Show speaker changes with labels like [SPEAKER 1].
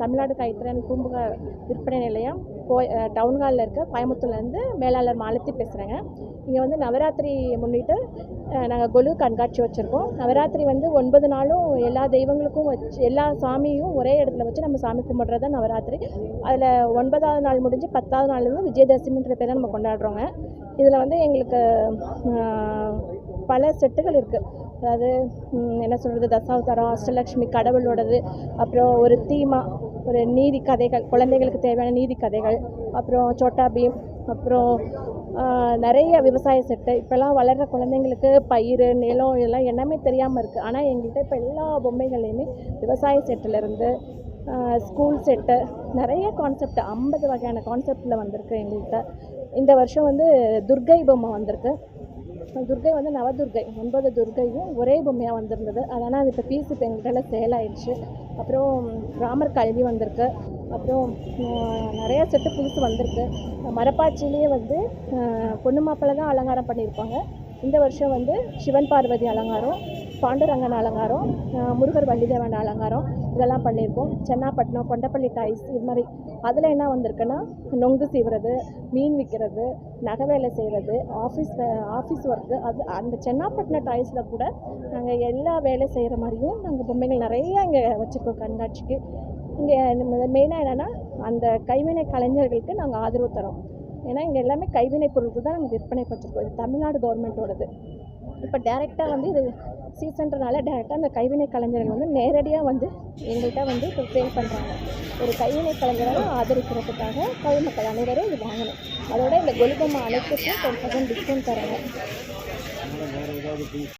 [SPEAKER 1] தமிழ்நாடு கைத்திறன் பூம்புகா விற்பனை நிலையம் go down ஹாலில் இருக்க கோயம்புத்தூர்லேருந்து மேலாளர் மாலத்தி பேசுகிறேங்க இங்கே வந்து நவராத்திரி முன்னிட்டு நாங்கள் கொலு கண்காட்சி வச்சுருக்கோம். நவராத்திரி வந்து ஒன்பது நாளும் எல்லா தெய்வங்களுக்கும் வச்சு எல்லா சாமியும் ஒரே இடத்துல வச்சு நம்ம சாமி கும்பிட்றது தான் நவராத்திரி. அதில் ஒன்பதாவது நாள் முடிஞ்சு பத்தாவது நாள் வந்து விஜயதசமின்ற பேரை நம்ம கொண்டாடுறோங்க. இதில் வந்து எங்களுக்கு பல செட்டுகள் இருக்குது அதாவது என்ன சொல்கிறது தசாவதாரம் அஷ்டலக்ஷ்மி கடவுளோடது அப்புறம் ஒரு தீமா ஒரு நீதி கதைகள் குழந்தைகளுக்கு தேவையான நீதி கதைகள் அப்புறம் சோட்டா பீம் அப்புறம் நிறைய விவசாய செட்டு. இப்போல்லாம் வளர்கிற குழந்தைங்களுக்கு பயிர் நிலம் இதெல்லாம் என்னமே தெரியாமல் இருக்குது ஆனால் எங்கள்கிட்ட இப்போ எல்லா பொம்மைகள்லையுமே விவசாய செட்டுலேருந்து ஸ்கூல் செட்டு நிறைய கான்செப்ட் ஐம்பது வகையான கான்செப்டில் வந்திருக்கு எங்கள்கிட்ட இந்த வருஷம் வந்து துர்கை பொம்மை வந்திருக்கு. துர்கை வந்து நவதுர்கை ஒன்பது துர்கையும் ஒரே பொம்மையாக வந்திருந்தது. அதனால் அது இப்போ பீஸ் இப்போ எங்கள்கிட்ட சேல் ஆயிடுச்சு. அப்புறம் ராமர் கல்வி வந்திருக்கு. அப்புறம் நிறையா நிறைய செட்டு புதுசு வந்திருக்கு. மரப்பாச்சிலேயே வந்து பொண்ணு மாப்பிள்ளை தான் அலங்காரம் பண்ணியிருப்பாங்க. இந்த வருஷம் வந்து சிவன் பார்வதி அலங்காரம் பாண்டுரங்கன் அலங்காரம் முருகர் வள்ளிதேவன் அலங்காரம் இதெல்லாம் பண்ணியிருக்கோம். சென்னாப்பட்டினம் கொண்டப்பள்ளி டைஸ் இது மாதிரி அதில் என்ன வந்திருக்குன்னா நொங்கு சீவுறது மீன் விற்கிறது நகை வேலை செய்கிறது ஆஃபீஸ் ஆஃபீஸ் ஒர்க்கு அது அந்த சென்னாப்பட்டினம் டாய்ஸில் கூட நாங்கள் எல்லா வேலை செய்கிற மாதிரியும் நாங்கள் பொம்மைகள் நிறையா இங்கே வச்சுருக்கோம் கண்காட்சிக்கு. இங்கே மெயினாக என்னென்னா அந்த கைவினை கலைஞர்களுக்கு நாங்கள் ஆதரவு தரோம் ஏன்னா இங்கே எல்லாமே கைவினை பொருட்கள் தான் நாங்கள் விற்பனை வச்சுருக்கோம் இது தமிழ்நாடு கவர்மெண்ட்டோடது இப்போ டேரெக்டாக வந்து இது சீசன்றனால டேரெக்டாக அந்த கைவினை கலைஞர்கள் வந்து நேரடியாக வந்து எங்கள்கிட்ட வந்து இப்போ சேல் பண்ணுறாங்க ஒரு கைவினை கலைஞரை ஆதரிக்கிறதுக்காக கவி மக்கள் அனைவரும் இது வாங்கணும். அதோட இந்த கொலுபொம்மை அனைத்துக்கும் டென் பர்சன்ட் டிஸ்கவுண்ட் தராங்க